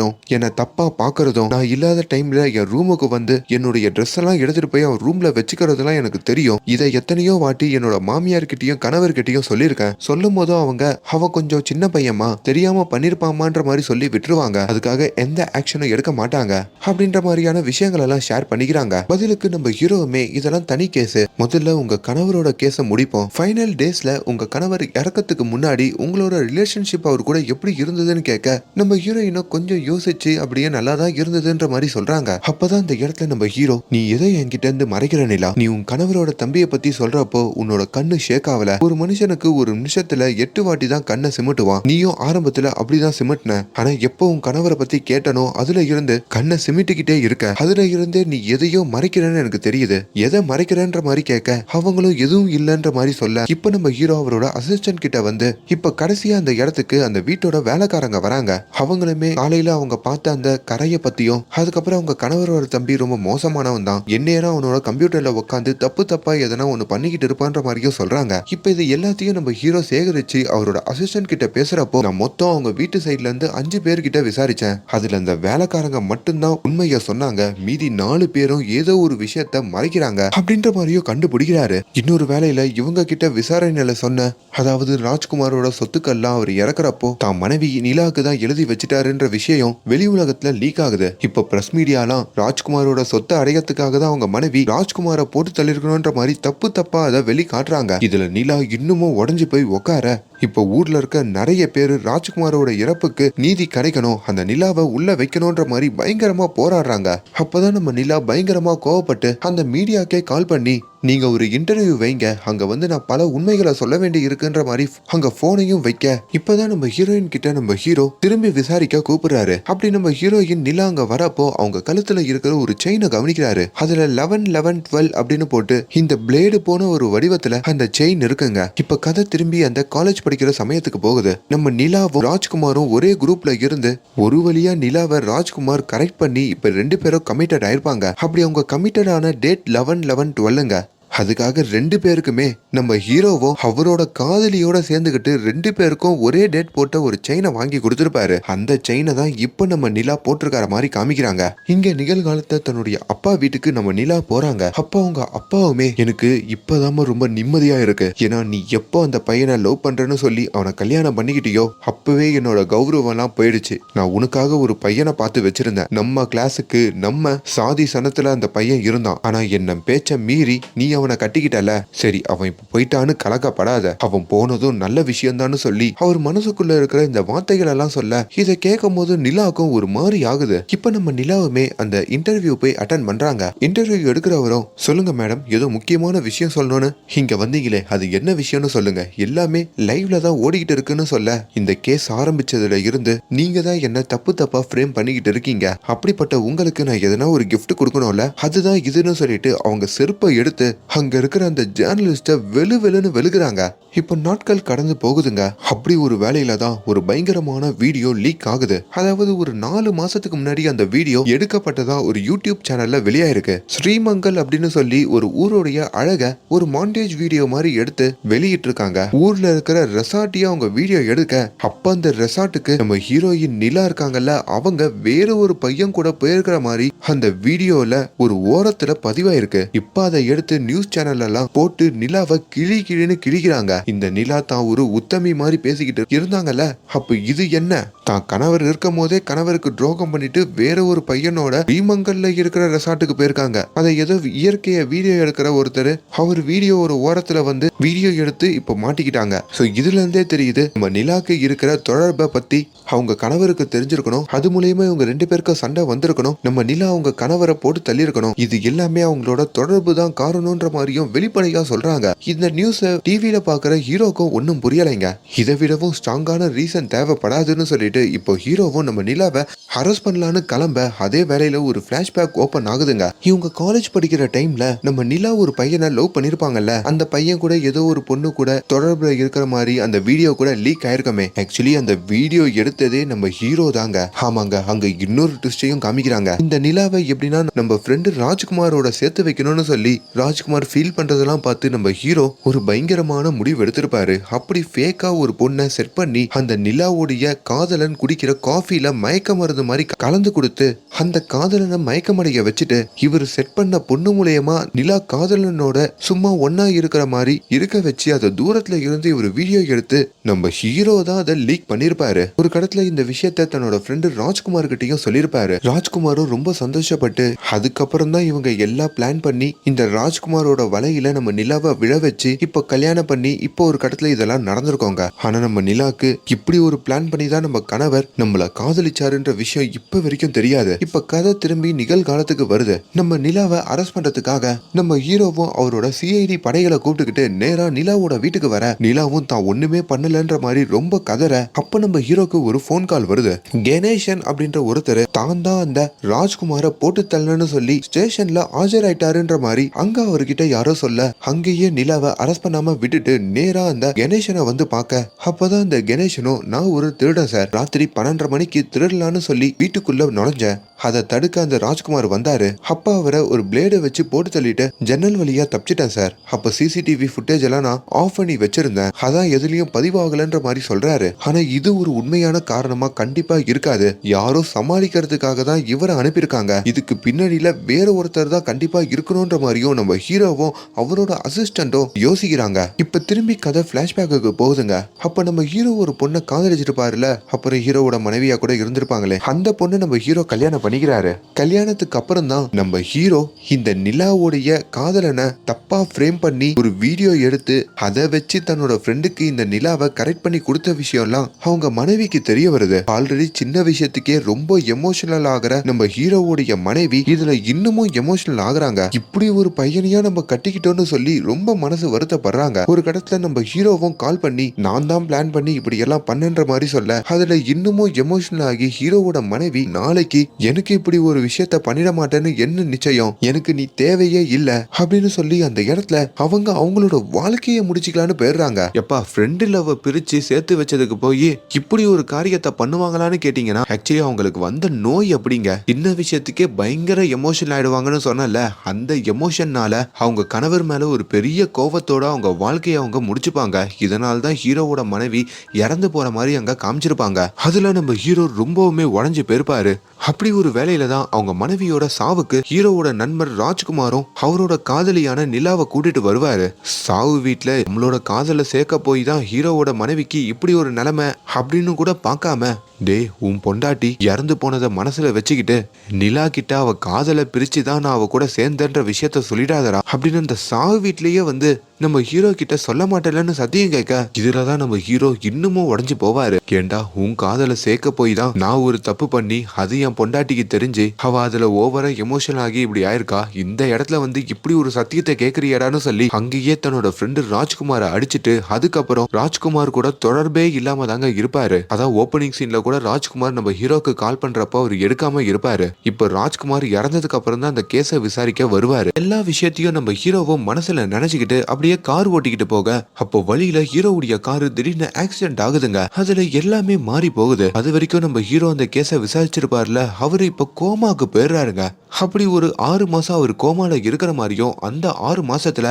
நடந்துக்கிறதும் என்னை தப்பா பாக்குறதும் நான் இல்லாத டைம்ல என் ரூமுக்கு வந்து என்னுடைய ட்ரெஸ் எல்லாம் எடுத்துட்டு போய் அவன் ரூம்ல வச்சுக்கிறதுலாம் எனக்கு தெரியும். இதை எத்தனையோ வாட்டி என்னோட மாமியார் கிட்டயும் கணவர் கிட்டயும் சொல்லியிருக்கேன். சொல்லும் போதும் அவங்க அவ கொஞ்சம் சின்ன பையமா தெரியாம பண்ணிருப்பாமான்ற மாதிரி சொல்லி விட்டுருவாங்க. அதுக்காக எந்த ஆக்ஷனும் எடுக்க மாட்டாங்க. அப்படின்ற மாதிரியான விஷயங்கள் எல்லாம் ஷேர் பண்ணிக்கிறாங்க. பதிலுக்கு நம்ம ஹீரோவுமே இதெல்லாம் தனி கேஸ் முதல்ல உங்க கணவரோட கேஸை முடிப்போம். ஃபைனல் டேஸ்ல உங்க கணவர் இறக்கத்துக்கு முன்னாடி உங்களோட ரிலேஷன்ஷிப் அவர் கூட எப்படி இருந்ததுன்னு கேட்க நம்ம ஹீரோயினும் கொஞ்சம் யோசிச்சு அப்படியே நல்லா தான் இருந்ததுன்ற மாதிரி சொல்றாங்க. அப்பதான் இந்த இடத்துல நம்ம ஹீரோ நீ எதை என்கிட்ட இருந்து மறைக்கிற நிலா? நீ உன் கணவரோட தம்பியை பத்தி சொல்றப்போ உன்னோட கண்ணு ஷேக் ஆகல. ஒரு மனுஷனுக்கு ஒரு நிமிஷத்துல எட்டு வாட்டி தான் கண்ணை சிமிட்டுவான். நீயும் ஆரம்பத்துல அப்படிதான் சிமிட்டின. ஆனா எப்போ உன் கணவரை பத்தி கேட்டனோ அதுல இருந்து கண்ணை சிமிட்டுக்கிட்டே இருக்க. அதுல இருந்தே நீ எதையோ மறைக்கிறேன்னு எனக்கு தெரியுது. எதை மறைக்கிறேன்ற மாதிரி கேட்க அவங்களும் எதுவும் இல்லைன்ற மாதிரி சொல்ல இப்ப நம்ம ஹீரோ அவரோட அசிஸ்டன்ட் கிட்ட வந்து இப்ப கடைசியா அந்த இடத்துக்கு அந்த வீட்டோட வேலைக்காரங்க வராங்க. அவங்களுமே காலையில அவங்க பார்த்த அந்த கரையை பத்தியும் அதுக்கப்புறம் அவங்க கணவரோட தம்பி ரொம்ப மோசமானவன் தான். எந்நேரம் அவனோட கம்ப்யூட்டர்ல உட்காந்து தப்பு தப்பா எதனா ஒண்ணு பண்ணிக்கிட்டு இருப்பான்ற மாதிரியும் சொல்றாங்க. இப்போ இது எல்லாத்தையும் நம்ம ஹீரோ சேகரிச்சு அவரோட அசிஸ்டன்ட் கிட்ட பேசுறப்போ நான் மொத்தம் அவங்க வீட்டு சைட்ல இருந்து அஞ்சு பேர்கிட்ட விசாரிச்சேன். அதுல அந்த வேலைக்காரங்க மட்டும்தான் உண்மையை சொன்னாங்க. மீதி நாலு பேரும் ஏதோ ஒரு விஷயத்த மறைக்கிறாங்க அப்படின்ற மாதிரியும் கண்டுபிடிக்கிறாரு. இன்னொரு வேலையில இவங்க கிட்ட விசாரணையில சொன்ன அதாவது ராஜ்குமாரோட சொத்துக்கள்லாம் அவர் இறக்குறப்போ தான் மனைவி நிலாவுக்கு தான் எழுதி வச்சிட்டாருன்ற விஷயம் வெளி உலகத்துல லீக் ஆகுது. இப்போ பிரஸ் மீடியாலாம் ராஜ்குமாரோட சொத்தை அடையறதுக்காக தான் அவங்க மனைவி ராஜ்குமாரை போட்டு தள்ளிருக்கணும்ன்ற மாதிரி தப்பு தப்பா அதை வெளி காட்டுறாங்க இதுல நிலா இன்னமும் உடஞ்சு போய் உட்கார இப்போ ஊர்ல இருக்க நிறைய பேர் ராஜ்குமாரோட இறப்புக்கு நீதி கிடைக்கணும் அந்த நிலாவை உள்ள வைக்கணும்ன்ற மாதிரி பயங்கரமா போராடுறாங்க. அப்பதான் நம்ம நிலா பயங்கரமா கோவப்பட்டு அந்த மீடியாக்கே கால் பண்ணி நீங்க ஒரு இன்டர்வியூ வைங்க அங்க வந்து நான் பல உண்மைகளை சொல்ல வேண்டி இருக்குன்ற மாதிரி அங்க போனையும் வைக்க. இப்பதான் நம்ம ஹீரோயின் கிட்ட நம்ம ஹீரோ திரும்பி விசாரிக்க கூப்பிடுறாரு. அப்படி நம்ம ஹீரோயின் நிலா அங்க வரப்போ அவங்க கழுத்துல இருக்கிற ஒரு செயினை கவனிக்கிறாரு. அதுல லெவன் லெவன் டுவெல் அப்படின்னு போட்டு இந்த பிளேடு போன ஒரு வடிவத்துல அந்த செயின் இருக்குங்க. இப்ப கதை திரும்பி அந்த காலேஜ் படிக்கிற சமயத்துக்கு போகுது. நம்ம நிலாவும் ராஜ்குமாரும் ஒரே குரூப்ல இருந்து ஒரு வழியா நிலாவை ராஜ்குமார் கரெக்ட் பண்ணி இப்ப ரெண்டு பேரும் கமிட்டட் ஆயிருப்பாங்க. அப்படி அவங்க கமிட்டட் ஆன டேட் லெவன் லெவன் டுவெல்லுங்க அதுக்காக ரெண்டு பேருக்குமே நம்ம ஹீரோவும் அவரோட காதலியோட சேர்ந்துக்கிட்டு ரெண்டு பேருக்கும் ஒரே டேட் போட்ட ஒரு செயினை வாங்கி கொடுத்துருப்பாரு. அந்த செயினை தான் இப்போ நம்ம நிலா போட்டிருக்கிற மாதிரி காமிக்கிறாங்க. இங்க நிகழ்காலத்தை தன்னுடைய அப்பா வீட்டுக்கு நம்ம நிலா போறாங்க. அப்பா அவங்க அப்பாவுமே எனக்கு இப்பதாம ரொம்ப நிம்மதியா இருக்கு. ஏன்னா நீ எப்போ அந்த பையனை லவ் பண்றேன்னு சொல்லி அவனை கல்யாணம் பண்ணிக்கிட்டியோ அப்பவே என்னோட கௌரவம்லாம் போயிடுச்சு. நான் உனக்காக ஒரு பையனை பார்த்து வச்சிருந்தேன். நம்ம கிளாஸுக்கு நம்ம சாதி சனத்துல அந்த பையன் இருந்தான். ஆனா என்ன பேச்ச மீறி நீ அவனை கட்டிக்கிட்டல சரி அவன் இப்ப போயிட்டான்னு கலக்கப்படாத. அவன் போனதும் நல்ல விஷயம்தான்னு சொல்லி அவர் மனசுக்குள்ள இருக்கிற இந்த வார்த்தைகள் எல்லாம் சொல்ல இதை கேட்கும் போது நிலாவுக்கும் ஒரு மாதிரி ஆகுது. இப்ப நம்ம நிலாவுமே அந்த இன்டர்வியூ போய் அட்டன் பண்றாங்க. இன்டர்வியூ எடுக்கிறவரும் சொல்லுங்க மேடம் ஏதோ முக்கியமான விஷயம் சொல்லணும்னு. இங்க வந்தீங்களே அது என்ன விஷயம்னு சொல்லுங்க. எல்லாமே லைவ்ல தான் ஓடிக்கிட்டு இருக்குன்னு சொல்ல இந்த கேஸ் ஆரம்பிச்சதுல இருந்து நீங்க தான் என்ன தப்பு தப்பா ஃப்ரேம் பண்ணிக்கிட்டு இருக்கீங்க. அப்படிப்பட்ட உங்களுக்கு நான் எதனா ஒரு கிஃப்ட் கொடுக்கணும்ல அதுதான் இதுன்னு சொல்லிட்டு அவங்க செருப்பை எடுத்து அங்க இருக்கிற அந்த ஜேர்னலிஸ்ட வெளு வெளுன்னு வெளுகிறாங்க. இப்ப நாட்கள் கடந்து போகுதுங்க. அப்படி ஒரு வேலையில தான் ஒரு பயங்கரமான வீடியோ லீக் ஆகுது. அதாவது ஒரு நாலு மாசத்துக்கு முன்னாடி அந்த வீடியோ எடுக்கப்பட்டதா ஒரு யூடியூப் சேனல்ல வெளியாயிருக்கு. ஸ்ரீமங்கல் அப்படின்னு சொல்லி ஒரு ஊருடைய அழக ஒரு மாண்டேஜ் வீடியோ மாதிரி எடுத்து வெளியிட்டு இருக்காங்க ஊர்ல இருக்கிற ரெசார்ட்டையே அவங்க வீடியோ எடுக்க அப்ப அந்த ரெசார்ட்டுக்கு நம்ம ஹீரோயின் நிலா இருக்காங்கல்ல அவங்க வேற ஒரு பையன் கூட போயிருக்கிற மாதிரி அந்த வீடியோல ஒரு ஓரத்துல பதிவாயிருக்கு. இப்ப அதை எடுத்து நியூஸ் சேனல் எல்லாம் போட்டு நிலாவை கிழி கிழின்னு கிழிக்கிறாங்க. இந்த நிலா தான் ஒரு உத்தமி மாதிரி பேசிக்கிட்டு இருந்தாங்கல்ல? அப்ப இது என்ன? தான். கணவர் இருக்கும் போதே கணவருக்கு துரோகம் பண்ணிட்டு வேற ஒரு பையனோட பீமங்கல்ல இருக்கிற ரெசார்ட்டுக்கு போயிருக்காங்க. அதை ஏதோ இயற்கைய வீடியோ எடுக்கிற ஒருத்தர் அவர் வீடியோ ஒரு ஓரத்துல வந்து வீடியோ எடுத்து இப்ப மாட்டிக்கிட்டாங்க. சோ இதுல இருந்தே தெரியுது நம்ம நிலாக்கு இருக்கிற தொடர்பை பத்தி அவங்க கணவருக்கு தெரிஞ்சிருக்கணும். அது மூலியமா இவங்க ரெண்டு பேருக்கும் சண்டை வந்திருக்கணும். நம்ம நிலா அவங்க கணவரை போட்டு தள்ளியிருக்கணும். இது எல்லாமே அவங்களோட தொடர்பு தான் காரணம்ன்ற மாதிரியும் வெளிப்படையா சொல்றாங்க. இந்த நியூஸை டிவியில பாக்குற ஹீரோக்கும் ஒன்றும் புரியலைங்க. இதை விடவும் ஸ்ட்ராங்கான ரீசன் தேவைப்படாதுன்னு சொல்லிட்டு இப்போ ஹீரோவும் நம்ம நிலாவை ஹரஸ் பண்ணலான்னு கிளம்ப அதே வேலையில ஒரு பிளாஷ்பேக் ஓபன் ஆகுதுங்க. இவங்க காலேஜ் படிக்கிற டைம்ல நம்ம நிலா ஒரு பையனை லவ் பண்ணிருப்பாங்கல்ல. அந்த பையன் கூட ஏதோ ஒரு பொண்ணு கூட தொடர்புல இருக்கிற மாதிரி அந்த வீடியோ கூட லீக் ஆயிருக்கமே. ஆக்சுவலி அந்த வீடியோ எடுத்ததே நம்ம ஹீரோ தாங்க. ஆமாங்க அங்க இன்னொரு ட்விஸ்டையும் காமிக்கிறாங்க. இந்த நிலாவை எப்படின்னா நம்ம ஃப்ரெண்டு ராஜ்குமாரோட சேர்த்து வைக்கணும்னு சொல்லி ராஜ்குமார் ஃபீல் பண்றதெல்லாம் பார்த்து நம்ம ஹீரோ ஒரு பயங்கரமான முடிவு எடுத்திருப்பாரு. அப்படி ஃபேக்கா ஒரு பொண்ணை செட் பண்ணி அந்த நிலாவுடைய காதலன் குடிக்கிற காஃபில மயக்க மருந்து மாதிரி கலந்து கொடுத்து அந்த காதலனை மயக்கமடைய வச்சுட்டு இவர் செட் பண்ண பொண்ணு மூலியமா நிலா காதலனோட சும்மா ஒன்னா இருக்கிற மாதிரி இருக்க வச்சு அதை தூரத்துல இருந்து இவர் வீடியோ எடுத்து நம்ம ஹீரோ தான் அதை லீக் பண்ணிருப்பாரு. ஒரு கடத்துல இந்த விஷயத்த தன்னோட ஃப்ரெண்டு ராஜ்குமார் கிட்டயும் சொல்லியிருப்பாரு ராஜ்குமாரும் ரொம்ப சந்தோஷப்பட்டு அதுக்கப்புறம் தான் இவங்க எல்லாம் பிளான் பண்ணி இந்த ராஜ்குமாரோட வலையில நம்ம நிலாவை விழ வச்சு இப்போ கல்யாணம் பண்ணி இப்போ ஒரு கடத்துல இதெல்லாம் நடந்திருக்கோங்க. ஆனா நம்ம நிலாக்கு இப்படி ஒரு பிளான் பண்ணி தான் நம்ம கணவர் நம்மள காதலிச்சாருன்ற விஷயம் இப்ப வரைக்கும் தெரியாது. இப்ப கதை திரும்பி நிகழ்காலத்துக்கு வருது. நம்ம நிலாவை அரெஸ்ட் பண்றதுக்காக நம்ம ஹீரோவும் அவரோட சிஐடி படைகளை கூப்பிட்டுக்கிட்டு நேரா நிலாவோட வீட்டுக்கு வர. நிலாவும் தான் ஒண்ணுமே பண்ணலன்ற மாதிரி ரொம்ப கதற அப்ப நம்ம ஹீரோக்கு ஒரு ஃபோன் கால் வருது. கணேசன் அப்படின்ற ஒருத்தர் தான் தான் அந்த ராஜ்குமார போட்டு தள்ளனு சொல்லி ஸ்டேஷன்ல ஆஜராயிட்டாருன்ற மாதிரி அங்க அவர்கிட்ட யாரோ சொல்ல அங்கேயே நிலாவை அரெஸ்ட் பண்ணாம விட்டுட்டு நேரா அந்த கணேசனை வந்து பார்க்க. அப்பதான் அந்த கணேசனும் நான் ஒரு திருடன் சார். ராத்திரி பன்னெண்டரை மணிக்கு திருடலான்னு சொல்லி வீட்டுக்குள்ள நுழைஞ்சேன் அதை தடுக்க அந்த ராஜ்குமார் வந்தாரு. அப்பா அவரை ஒரு பிளேடை வச்சு போட்டு தள்ளிட்டு ஜன்னல் வழியா தப்பிச்சிட்டேன் சார். அப்ப சிசிடிவி ஃபுட்டேஜ் எல்லாம் நான் ஆஃப் பண்ணி வச்சிருந்தேன். அதான் எதுலயும் பதிவாகலன்ற மாதிரி சொல்றாரு. ஆனா இது ஒரு உண்மையான காரணமா கண்டிப்பா இருக்காது. யாரோ சமாளிக்கிறதுக்காக தான் இவரை அனுப்பியிருக்காங்க. இதுக்கு பின்னணியில வேற ஒருத்தர் தான் கண்டிப்பா இருக்கணும்ன்ற மாதிரியும் நம்ம ஹீரோவும் அவரோட அசிஸ்டண்டும் யோசிக்கிறாங்க. இப்ப திரும்பி கதை பிளாஷ்பேக்கு போகுதுங்க. அப்ப நம்ம ஹீரோ ஒரு பொண்ணை காதலிச்சிருப்பாருல அப்புறம் ஹீரோவோட மனைவியா கூட இருந்திருப்பாங்களே. அந்த பொண்ணு நம்ம ஹீரோ கல்யாணம் பண்ணிக்கிறாரு. கல்யாணத்துக்கு அப்புறம் தான் நம்ம ஹீரோ இந்த நிலாவுடைய காதலனை தப்பா ஃப்ரேம் பண்ணி ஒரு வீடியோ எடுத்து அதை வச்சு தன்னோட ஃப்ரெண்டுக்கு இந்த நிலாவை கரெக்ட் பண்ணி கொடுத்த விஷயம்லாம் அவங்க மனைவிக்கு தெரிய வருது. ஆல்ரெடி சின்ன விஷயத்துக்கே ரொம்ப எமோஷனல் ஆகிற நம்ம ஹீரோவுடைய மனைவி இதுல இன்னமும் எமோஷனல் ஆகுறாங்க. இப்படி ஒரு பையனையா நம்ம கட்டிக்கிட்டோம்னு சொல்லி ரொம்ப மனசு வருத்தப்படுறாங்க. ஒரு கடத்துல நம்ம ஹீரோவும் கால் பண்ணி நான் தான் பிளான் பண்ணி இப்படி எல்லாம் பண்ணுன்ற மாதிரி சொல்ல அதுல இன்னமும் எமோஷனல் ஆகி ஹீரோவோட மனைவி நாளைக்கு எனக்கு இப்படி ஒரு விஷயத்த பண்ணிட மாட்டேன்னு என்ன நிச்சயம்? எனக்கு நீ தேவையே இல்ல அப்படின்னு சொல்லி அந்த இடத்துல அவங்க அவங்களோட வாழ்க்கையை முடிச்சுக்கலான்னு போயிடுறாங்க. எப்பா ஃப்ரெண்டு லவ் பிரிச்சு சேர்த்து வச்சதுக்கு போய் இப்படி ஒரு காரியத்தை பண்ணுவாங்களான்னு கேட்டீங்கன்னா ஆக்சுவலி அவங்களுக்கு வந்த நோய் அப்படிங்க சின்ன விஷயத்துக்கே பயங்கர எமோஷன் ஆயிடுவாங்கன்னு சொன்னல அந்த எமோஷன்னால அவங்க கணவர் மேல ஒரு பெரிய கோபத்தோட அவங்க வாழ்க்கையை அவங்க முடிச்சுப்பாங்க. இதனால தான் ஹீரோவோட மனைவி இறந்து போற மாதிரி அங்க காமிச்சிருப்பாங்க. அதுல நம்ம ஹீரோ ரொம்பவுமே உடஞ்சு போயிருப்பாரு. அப்படி ஒரு வேலையில தான் அவங்க மனைவியோட சாவுக்கு ஹீரோவோட நண்பர் ராஜ்குமாரும் அவரோட காதலியான நிலாவை கூட்டிட்டு வருவாரு. சாவு வீட்டுல நம்மளோட காதலை சேர்க்க போய் தான் ஹீரோவோட மனைவிக்கு இப்படி ஒரு நிலைமை அப்படின்னு கூட பார்க்காம டேய் உன் பொண்டாட்டி இறந்து போனதை மனசுல வச்சுக்கிட்டு நிலா கிட்ட அவ காதலை பிரிச்சு தான் நான் அவ கூட சேர்ந்தன்ற விஷயத்த சொல்லிடாதடா அப்படின்னு அந்த சாவு வீட்லயே வந்து நம்ம ஹீரோ கிட்ட சொல்ல மாட்டேலன்னு சத்தியம் கேட்க இதுல தான் நம்ம ஹீரோ இன்னமும் உடஞ்சு போவாரு. ஏண்டா உன் காதலை சேர்க்க போய் தான் நான் ஒரு தப்பு பண்ணி அது என் பொண்டாட்டிக்கு தெரிஞ்சு அவ அதுல ஓவரா எமோஷனல் ஆகி இப்படி ஆயிருக்கா? இந்த இடத்துல வந்து இப்படி ஒரு சத்தியத்தை கேக்குறியாடான்னு சொல்லி அங்கேயே தன்னோட ஃப்ரெண்டு ராஜ்குமாரை அடிச்சிட்டு அதுக்கப்புறம் ராஜ்குமார் கூட தொடர்பே இல்லாம தாங்க இருப்பாரு. அதான் ஓப்பனிங் சீன்ல கூட ராஜ்குமார் நம்ம ஹீரோக்கு கால் பண்றப்ப அவர் எடுக்காம இருப்பாரு. இப்ப ராஜ்குமார் இறந்ததுக்கு அப்புறம் தான் அந்த கேஸை விசாரிக்க வருவாரு. எல்லா விஷயத்தையும் நம்ம ஹீரோவும் மனசுல நினைச்சுக்கிட்டு அப்படியே கார் ஓட்டிக்கிட்டு போக. அப்போ வழியில ஹீரோவுடைய காரு திடீர்னு ஆக்சிடென்ட் ஆகுதுங்க. அதுல எல்லாமே மாறி போகுது. அது வரைக்கும் நம்ம ஹீரோ அந்த கேஸ விசாரிச்சிருப்பார்ல அவரு இப்ப கோமாக்கு போயிடுறாருங்க. அப்படி ஒரு ஆறு மாசம் அவர் கோமால இருக்கிற மாதிரியும் அந்த ஆறு மாசத்துல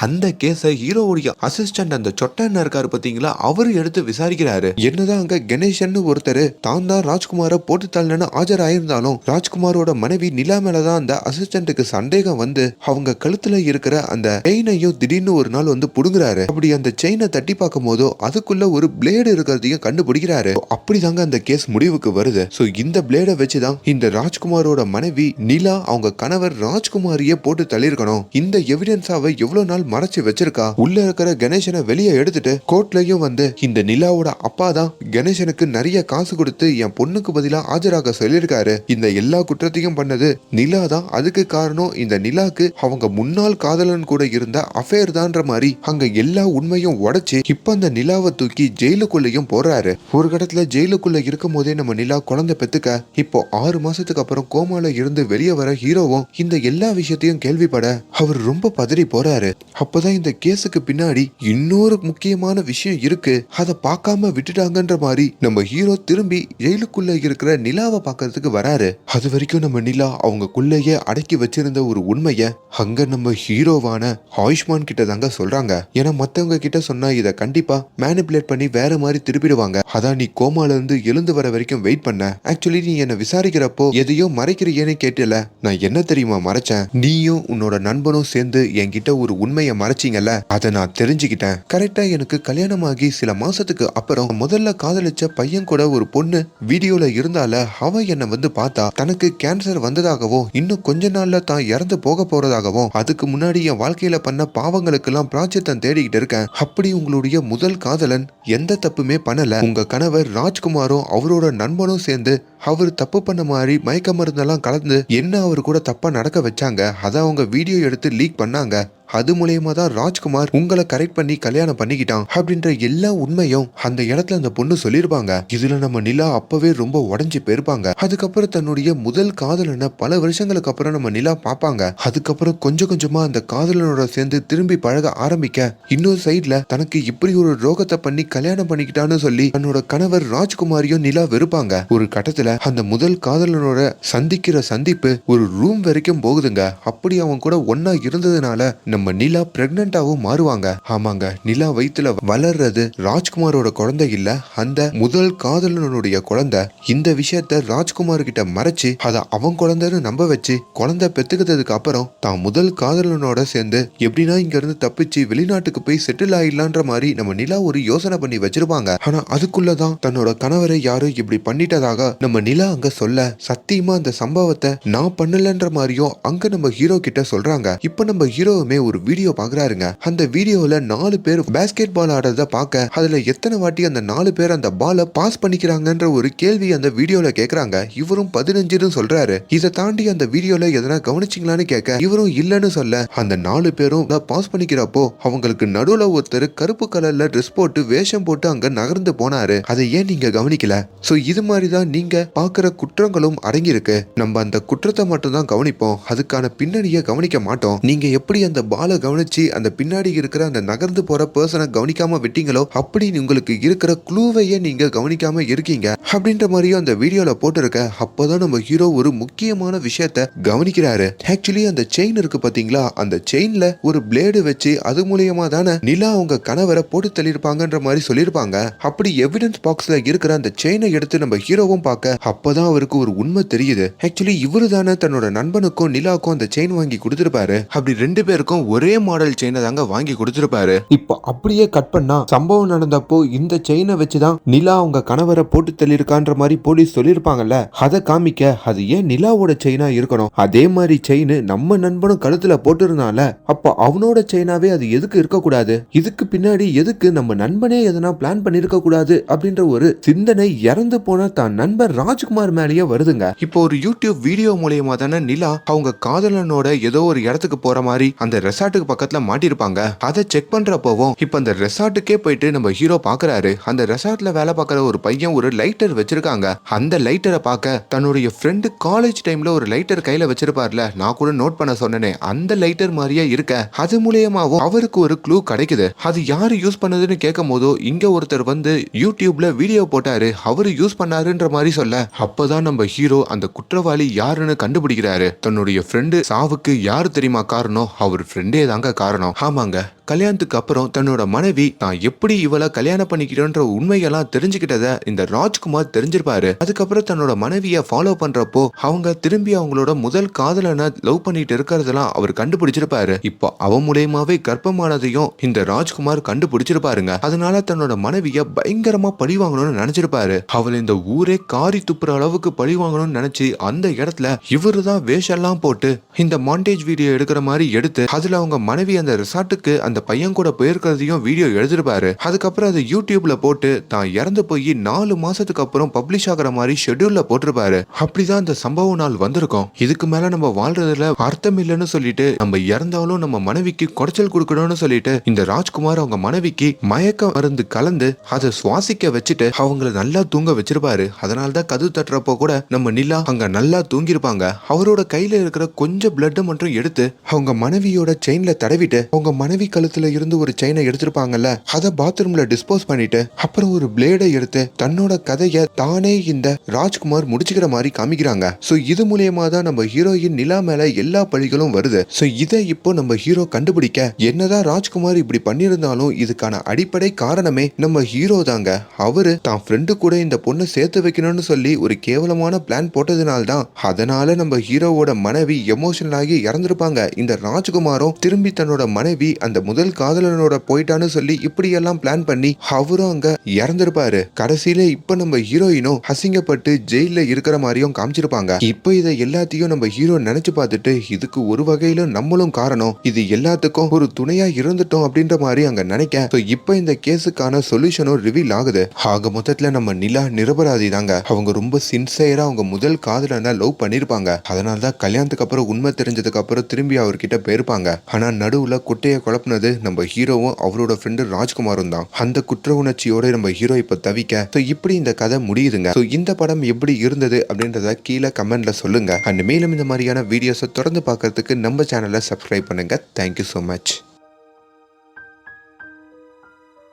அந்த கேஸை ஹீரோவுடைய அசிஸ்டன்ட் அந்த சொட்டன்னு இருக்காரு பாத்தீங்களா? அவரு எடுத்து விசாரிக்கிறாரு. என்னதான் அங்க கணேசன் ஒருத்தர் தான் தான் ராஜ்குமார போட்டு தள்ளனு ஆஜராயிருந்தாலும் ராஜ்குமாரோட மனைவி நிலா மேலதான் அந்த அசிஸ்டன்ட்டுக்கு சந்தேகம் வந்து அவங்க கழுத்துல இருக்கிற அந்த செயினையும் திடீர்னு ஒரு நாள் வந்து புடுங்குறாரு. அப்படி அந்த செயினை தட்டி பார்க்கும் போதோ அதுக்குள்ள ஒரு பிளேடு இருக்கிறதையும் கண்டுபிடிக்கிறாரு. அப்படிதாங்க அந்த கேஸ் முடிவுக்கு வருது. சோ இந்த பிளேடை வச்சுதான் இந்த ராஜ்குமாரோட மனைவி நிலா அவங்க கணவர் ராஜ்குமாரியே போட்டு தள்ளியிருக்கணும். இந்த எவிடன்ஸாவை எவ்வளவு நாள் மறைச்சு வச்சிருக்கா? உள்ள இருக்கிற கணேசனை வெளியே எடுத்துட்டு கோர்ட்லயும் வந்து இந்த நிலாவோட அப்பா தான் கணேசனுக்கு நிறைய காசு கொடுத்து என் பொண்ணுக்கு பதிலா ஆஜராக சொல்லியிருக்காரு. இந்த எல்லா குற்றத்தையும் பண்ணது நிலா தான். அதுக்கு காரணம் இந்த நிலாக்கு அவங்க முன்னாள் காதலன் கூட இருந்த அஃபேர் தான்ற மாதிரி அங்க எல்லா உண்மையும் உடைச்சு இப்ப அந்த நிலாவை தூக்கி ஜெயிலுக்குள்ளேயும் போறாரு ஒரு கடத்துல ஜெயிலுக்குள்ள இருக்கும் போதே நம்ம நிலா குழந்தை பெத்துக்க இப்போ ஆறு மாசத்துக்கு அப்புறம் கோமால இருந்து வெளியே வர ஹீரோவும் இந்த எல்லா விஷயத்தையும் கேள்விப்பட அவர் ரொம்ப பதறி போறாரு. அப்பதான் இந்த கேஸுக்கு பின்னாடி இன்னொரு முக்கியமான விஷயம் இருக்கு. அதை பார்க்காம விட்டுட்டாங்கன்ற மாதிரி நம்ம ஹீரோ திரும்பி ஜெயிலுக்குள்ள இருக்கிற நிலாவை பார்க்கறதுக்கு வராரு. அது வரைக்கும் நம்ம நிலா அவங்கக்குள்ளேயே அடக்கி வச்சிருந்த ஒரு உண்மைய அங்க நம்ம ஹீரோவான ஆயுஷ்மான் கிட்ட தாங்க சொல்றாங்க. ஏன்னா மத்தவங்க கிட்ட சொன்னா இதை கண்டிப்பா மேனிபுலேட் பண்ணி வேற மாதிரி திருப்பிடுவாங்க. அதான் நீ கோமால இருந்து எழுந்து வர வரைக்கும் வெயிட் பண்ண. ஆக்சுவலி நீ என்ன விசாரிக்கிறப்போ எதையோ மறைக்கிறியேன்னு கேட்டல நான் என்ன தெரியுமா மறைச்சேன்? நீயும் உன்னோட நண்பனும் சேர்ந்து என்கிட்ட ஒரு உண்மையை மறைச்சிங்கல்ல? அதை நான் தெரிஞ்சுக்கிட்டேன். கரெக்டா எனக்கு கல்யாணமாகி சில மாசத்துக்கு அப்புறம் முதல்ல காதலிச்ச பையன் கூட ஒரு பொண்ணு வீடியோல இருந்தால அவ என்னை வந்து பார்த்தா தனக்கு கேன்சர் வந்ததாகவும் இன்னும் கொஞ்ச நாள்ல தான் இறந்து போக போறதாகவும் அதுக்கு முன்னாடி என் வாழ்க்கையில பண்ண பாவங்களுக்கெல்லாம் பிராச்சித்தம் தேடிக்கிட்டு இருக்கேன். அப்படி உங்களுடைய முதல் காதலன் எந்த தப்புமே பண்ணல. உங்க கணவர் ராஜ்குமாரும் அவரோட நண்பனும் சேர்ந்து அவர் தப்பு பண்ண மாதிரி மயக்க மருந்தெல்லாம் கலந்து என்ன அவர் கூட தப்பா நடக்க வச்சாங்க அதை அவங்க வீடியோ எடுத்து லீக் பண்ணாங்க. அது மூலியமா தான் ராஜ்குமார் உங்களை கரெக்ட் பண்ணி கல்யாணம் பண்ணிக்கிட்டான் அப்படின்ற எல்லா உண்மையும் அந்த இடத்துல அந்த பொண்ணு சொல்லியிருப்பாங்க இதுல நம்ம நிலா அப்பவே ரொம்ப உடஞ்சி போயிருப்பாங்க. அதுக்கப்புறம் தன்னுடைய முதல் காதலனை பல வருஷங்களுக்கு அப்புறம் நம்ம நிலா பார்ப்பாங்க. அதுக்கப்புறம் கொஞ்சம் கொஞ்சமா அந்த காதலனோட சேர்ந்து திரும்பி பழக ஆரம்பிக்க இன்னொரு சைட்ல தனக்கு இப்படி ஒரு ரோகத்தை பண்ணி கல்யாணம் பண்ணிக்கிட்டான்னு சொல்லி தன்னோட கணவர் ராஜ்குமாரியும் நிலா வெறுப்பாங்க. ஒரு கட்டத்துல அந்த முதல் காதலனோட சந்திக்கிற சந்திப்பு ஒரு ரூம் வரைக்கும் போகுதுங்க. அப்படி அவன் கூட ஒன்னா இருந்ததுனால நம்ம நிலா பிரெக்னண்டாவும் மாறுவாங்க. ஆமாங்க நிலா வயிற்றுல வளர்றது ராஜ்குமாரோட குழந்தை இல்ல அந்த முதல் காதலனுடைய குழந்தை. இந்த விஷயத்த ராஜ்குமார் கிட்ட மறைச்சு அத அவன் குழந்தைன்னு நம்ப வச்சு குழந்தை பெத்துக்கிட்டதுக்கு அப்புறம் தான் முதல் காதலனோட சேர்ந்து எப்படின்னா இங்க இருந்து தப்பிச்சு வெளிநாட்டுக்கு போய் செட்டில் ஆயிடலான்ற மாதிரி நம்ம நிலா ஒரு யோசனை பண்ணி வச்சிருப்பாங்க. ஆனா அதுக்குள்ளதான் தன்னோட கணவரை யாரும் இப்படி பண்ணிட்டதாக நம்ம நிலா அங்க சொல்ல சத்தியமா அந்த சம்பவத்தை நான் பண்ணலன்ற மாதிரியும் அங்க நம்ம ஹீரோ கிட்ட சொல்றாங்க. இப்ப நம்ம ஹீரோவுமே ஒரு வீடியோ பாக்குறாருங்க அந்த வீடியோல நாலு பேர் பேஸ்கெட் பால் ஆடுறத பார்க்க அதுல எத்தனை வாட்டி அந்த நாலு பேர் அந்த பாலை பாஸ் பண்ணிக்கிறாங்கன்ற ஒரு கேள்வி அந்த வீடியோல கேக்குறாங்க. இவரும் பதினஞ்சுன்னு சொல்றாரு. இதை தாண்டி அந்த வீடியோல எதனா கவனிச்சிங்களான்னு கேட்க இவரும் இல்லைன்னு சொல்ல. அந்த நாலு பேரும் பாஸ் பண்ணிக்கிறப்போ அவங்களுக்கு நடுவுல ஒருத்தர் கருப்பு கலர்ல ட்ரெஸ் போட்டு வேஷம் போட்டு அங்க நகர்ந்து போனாரு. அதை ஏன் நீங்க கவனிக்கல? சோ இது மாதிரிதான் நீங்க பாக்குற குற்றங்களும் அடங்கியிருக்கு. நம்ம அந்த குற்றத்தை மட்டும் தான் கவனிப்போம். அதுக்கான பின்னணியை கவனிக்க மாட்டோம். நீங்க எப்படி அந்த வாளை கவனிச்சு அந்த பின்னாடி இருக்கிற அந்த நகர்ந்து போற பர்சனை கவனிக்காம விட்டீங்களோ அப்படின்னு உங்களுக்கு இருக்கிற க்ளூவையே நீங்க கவனிக்காம இருக்கீங்க. அப்படின்ற மாதிரியும் அந்த வீடியோல போட்டிருக்க அப்போதான் நம்ம ஹீரோ ஒரு முக்கியமான விஷயத்த கவனிக்கிறாரு. ஆக்சுவலி அந்த செயின் இருக்கு பாத்தீங்களா? அந்த செயின்ல ஒரு பிளேடு வச்சு அது மூலியமா தானே நிலா அவங்க கணவரை போட்டு தள்ளியிருப்பாங்கன்ற மாதிரி சொல்லியிருப்பாங்க. அப்படி எவிடன்ஸ் பாக்ஸ்ல இருக்கிற அந்த செயினை எடுத்து நம்ம ஹீரோவும் பார்க்க அப்பதான் அவருக்கு ஒரு உண்மை தெரியுது. ஆக்சுவலி இவரு தானே தன்னோட நண்பனுக்கும் நிலாவுக்கும் அந்த செயின் வாங்கி கொடுத்திருப்பாரு. அப்படி ரெண்டு பேருக்கும் ஒரே மாடல் செயினை தாங்க வாங்கி கொடுத்திருப்பாரு. இப்போ அப்படியே கட் பண்ணா சம்பவம் நடந்தப்போ இந்த செயினை வச்சுதான் நிலா அவங்க கணவரை போட்டு தள்ளியிருக்கான்ற மாதிரி போலீஸ் சொல்லியிருப்பாங்கல்ல? அதை காமிக்க அது ஏன் நிலாவோட செயினா இருக்கணும்? அதே மாதிரி செயின் நம்ம நண்பனும் கழுத்துல போட்டிருந்தால அப்போ அவனோட செயினாவே அது எதுக்கு இருக்கக்கூடாது? இதுக்கு பின்னாடி எதுக்கு நம்ம நண்பனே எதனா பிளான் பண்ணிருக்க கூடாது? அப்படின்ற ஒரு சிந்தனை இறந்து போன தான் நண்பர் ராஜ்குமார் மேலேயே வருதுங்க. இப்போ ஒரு யூடியூப் வீடியோ மூலியமா தானே நிலா அவங்க காதலனோட ஏதோ ஒரு இடத்துக்கு போற மாதிரி அந்த ரெசார்ட்டுக்கு பக்கத்துல மாட்டிருப்பாங்க. அதை செக் பண்றப்பவும் இப்போ அந்த ரெசார்ட்டுக்கே போயிட்டு நம்ம ஹீரோ பாக்குறாரு. அந்த ரெசார்ட்ல வேலை பார்க்குற ஒரு பையன் ஒரு லைட்டர் வச்சிருக்காங்க. அந்த லைட்டரை பார்க்க தன்னுடைய ஃப்ரெண்டு காலேஜ் டைம்ல ஒரு லைட்டர் கையில வச்சிருப்பார்ல. நான் கூட நோட் பண்ண சொன்னேனே அந்த லைட்டர் மாதிரியே இருக்க. அது மூலியமாவும் அவருக்கு ஒரு க்ளூ கிடைக்குது. அது யாரு யூஸ் பண்ணதுன்னு கேட்கும் போதோ இங்க ஒருத்தர் வந்து யூடியூப்ல வீடியோ போட்டாரு. அவரு யூஸ் பண்ணாருன்ற மாதிரி சொல்ல. அப்பதான் நம்ம ஹீரோ அந்த குற்றவாளி யாருன்னு கண்டுபிடிக்கிறாரு. தன்னுடைய ஃப்ரெண்டு சாவுக்கு யாரு தெரியுமா காரணம்? அவர் ஃப்ரெண்ட் தாங்க காரணம். ஆமாங்க. கல்யாணத்துக்கு அப்புறம் தன்னோட மனைவி நான் எப்படி இவளை கல்யாணம் பண்ணிக்கிறோன்ற உண்மையெல்லாம் தெரிஞ்சுக்கிட்டத இந்த ராஜ்குமார் தெரிஞ்சிருப்பாரு. அதுக்கப்புறம் தன்னோட மனைவியை ஃபாலோ பண்றப்போ அவங்க திரும்பி அவங்களோட முதல் காதலனை லவ் பண்ணிட்டு இருக்கிறதெல்லாம் அவர் கண்டுபிடிச்சிருப்பாரு. இப்போ அவன் மூலியமாவே கர்ப்பமானதையும் இந்த ராஜ்குமார் கண்டுபிடிச்சிருப்பாருங்க. அதனால தன்னோட மனைவிய பயங்கரமா பழி வாங்கணும்னு நினைச்சிருப்பாரு. அவள் இந்த ஊரே காரி துப்புற அளவுக்கு பழி வாங்கணும்னு நினைச்சு அந்த இடத்துல இவரு தான் வேஷெல்லாம் போட்டு இந்த மாண்டேஜ் வீடியோ எடுக்கிற மாதிரி எடுத்து அதுல அவங்க மனைவி அந்த ரிசார்ட்டுக்கு அந்த பையன் கூட போயிருக்கிறதையும் வீடியோ எழுதிருப்பாரு. அதுக்கப்புறம் அதை யூடியூப்ல போட்டு தான் இறந்து போய் நாலு மாசத்துக்கு அப்புறம் பப்ளிஷ் ஆகுற மாதிரி ஷெட்யூல்ல போட்டிருப்பாரு. அப்படிதான் அந்த சம்பவ நாள் வந்திருக்கும். இதுக்கு மேல நம்ம வாழ்றதுல அர்த்தம் இல்லைன்னு சொல்லிட்டு நம்ம இறந்தாலும் நம்ம மனைவிக்கு குடைச்சல் கொடுக்கணும்னு சொல்லிட்டு இந்த ராஜ்குமார் அவங்க மனைவிக்கு மயக்க மருந்து கலந்து அதை சுவாசிக்க வச்சுட்டு அவங்கள நல்லா தூங்க வச்சிருப்பாரு. அதனால தான் கது தட்டுறப்போ கூட நம்ம நிலா அங்க நல்லா தூங்கியிருப்பாங்க. அவரோட கையில இருக்கிற கொஞ்சம் பிளட் மட்டும் எடுத்து அவங்க மனைவியோட செயின்ல தடவிட்டு அவங்க மனைவி கழுத்துல இருந்து ஒரு செயினை எடுத்திருப்பாங்கல்ல அதை பாத்ரூம்ல டிஸ்போஸ் பண்ணிட்டு அப்புறம் ஒரு பிளேடை எடுத்து தன்னோட கதைய தானே இந்த ராஜ்குமார் முடிச்சுக்கிற மாதிரி காமிக்கிறாங்க. சோ இது மூலியமா தான் நம்ம ஹீரோயின் நிலா மேல எல்லா பழிகளும் வருது. சோ இதை இப்போ நம்ம ஹீரோ கண்டுபிடிக்க என்னதான் ராஜ்குமார் இப்படி பண்ணியிருந்தாலும் இதுக்கான அடிப்படை காரணமே நம்ம ஹீரோ தாங்க. அவரு தான் ஃப்ரெண்டு கூட இந்த பொண்ணை சேர்த்து வைக்கணும்னு சொல்லி ஒரு கேவலமான பிளான் போட்டதுனால தான் அதனால நம்ம ஹீரோவோட மனைவி எமோஷனல் ஆகி இறந்திருப்பாங்க. இந்த ராஜ்குமாரும் திரும்பி தன்னோட மனைவி அந்த முதல் காதலனோட போயிட்டான்னு சொல்லி இப்படியெல்லாம் பிளான் பண்ணி அவரும் அங்க இறந்திருப்பாரு. கடைசியில இப்ப நம்ம ஹீரோயினும் அசிங்கப்பட்டு ஜெயில இருக்கிற மாதிரியும் காமிச்சிருப்பாங்க. இப்ப இதை எல்லாத்தையும் நம்ம ஹீரோ நினைச்சு பார்த்துட்டு இதுக்கு ஒரு வகையில நம்மளும் காரணம். இது எல்லாத்துக்கும் ஒரு துணையா இருந்துட்டோம் அப்படின்ற மாதிரி அங்க நினைக்க. இப்ப இந்த கேஸுக்கான சொல்யூஷனும் ரிவீல் ஆகுது. ஆக மொத்தத்துல நம்ம நிலா நிரபராதி தாங்க அவங்க ரொம்ப சின்சியரா அவங்க முதல் காதலனா லவ் பண்ணிருப்பாங்க. அதனால தான் கல்யாணத்துக்கு அப்புறம் உண்மை தெரிஞ்சதுக்கு அப்புறம் திரும்பி அவர்கிட்ட போயிருப்பாங்க. ஆனால் நடுவில் குட்டையை குழப்பினது நம்ம ஹீரோவும் அவரோட ஃப்ரெண்டு ராஜ்குமாரும் தான். அந்த குற்ற உணர்ச்சியோட நம்ம ஹீரோ இப்போ தவிக்க ஸோ இப்படி இந்த கதை முடியுதுங்க. ஸோ இந்த படம் எப்படி இருந்தது அப்படின்றத கீழே கமெண்ட்ல சொல்லுங்க. அண்ட் மேலும் இந்த மாதிரியான வீடியோஸை தொடர்ந்து பார்க்கறதுக்கு நம்ம சேனலை சப்ஸ்கிரைப் பண்ணுங்க. Thank you so much